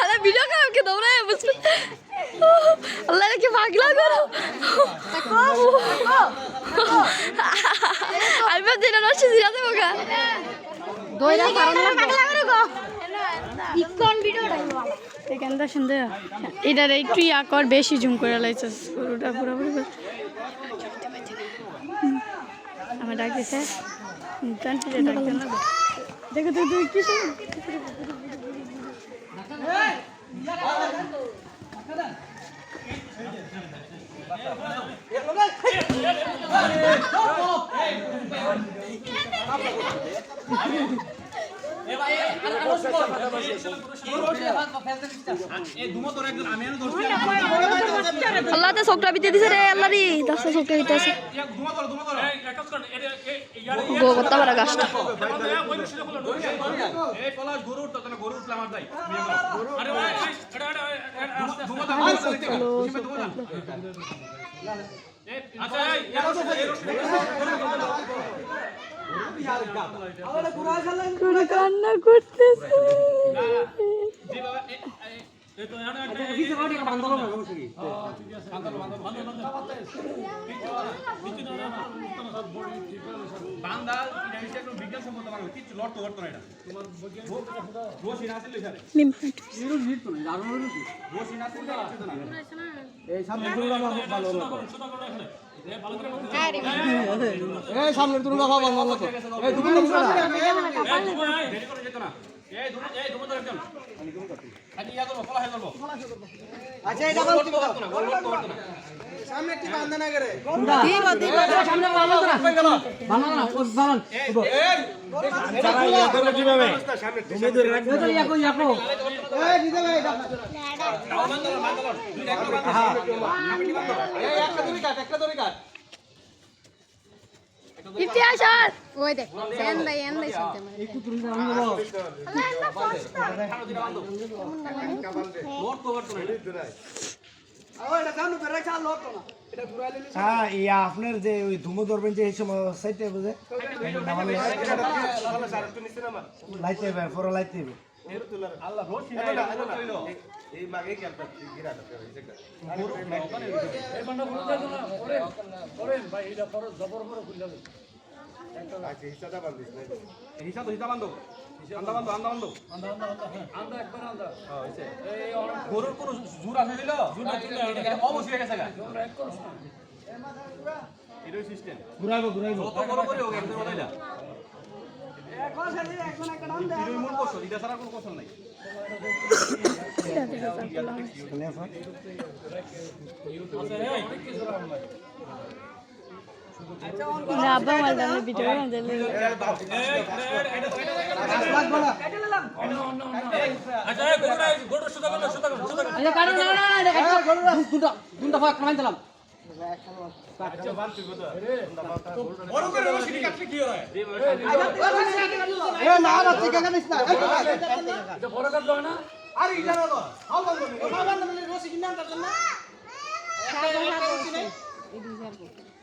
আরে ভিডিও তোমরা বুঝছ আল্লাহ পাগলা করো। আমি ভাবছি এটা নষ্ট জিরা দেবো গা। দইরা কারণ ইকন ভিডিও এখানটা সুন্দর। এটার একটু ইয়া কর বেশি জুম করে লাইছিস পুরোটা পুরোপুরি করে। আমার ডাক দিছে কান্ট্রিতে ডাক দেন না দেখো তুই তুই আল্লাহ তো বিতে দিছে রে আল্লাহ রে দাসে বিতে আছে গো গাছটা স্যার মিম বসি না আসলে কিচ্ছু না এই সামনে ভালো ভালো এই সামনে তুমি বাবা ভালো ভালো এই যেত না এই দুমো এই দুমো ধরে একজন আজ ইয়া করব ফলা হে করব আচ্ছা এটা করতে পারতো না করতে পারতো না সামনে একটি বান্ধা না করে দিব দিব সামনে ভালো না ভালো না ও ভালো যারা করলে কীভাবে তুমি ধরে রাখবে তো ইয়াকো ইয়াকো এই দিদা ভাই এটা বান্দলন বান্দলন দুইটা একটু বান্দলন এই একটা দড়ি কাট একটা দড়ি কাট ইতিহাস ওই দেখ সেন ভাই শুনতে মানে একটু তুলনা আমি বলো লড়তো লড়তো না এটা। হ্যাঁ ইয়া আপনার যে ওই ধুমো ধরবেন যে এই সময় সাইডে বুঝে? লাইতে হবে পরে লাইতে হবে জবর করে খুলে দাও আচ্ছা হিসাবটা বান্ধিস না হিসাব তো হিসাব বান্ধব আন্দা বান্ধব আন্দা বান্ধব আন্দা আন্দা আন্দা একবার আন্দা হ্যাঁ হইছে এই গরুর কোন জুর আছে দিল জুর আছে অবশ্যই গেছে গা এক করছ না এটাই সিস্টেম ঘুরাইবো ঘুরাইবো কত বড় করে হোক একদম বলাইলা তিরুই মন করছ এটা ছাড়া কোনো কথা নাই আব্বা মালদা ভিডিও বানাতে আরে কারণ না ফাক মাইন করে রশি কাটলে কি হয় এ না না ঠিক আছে না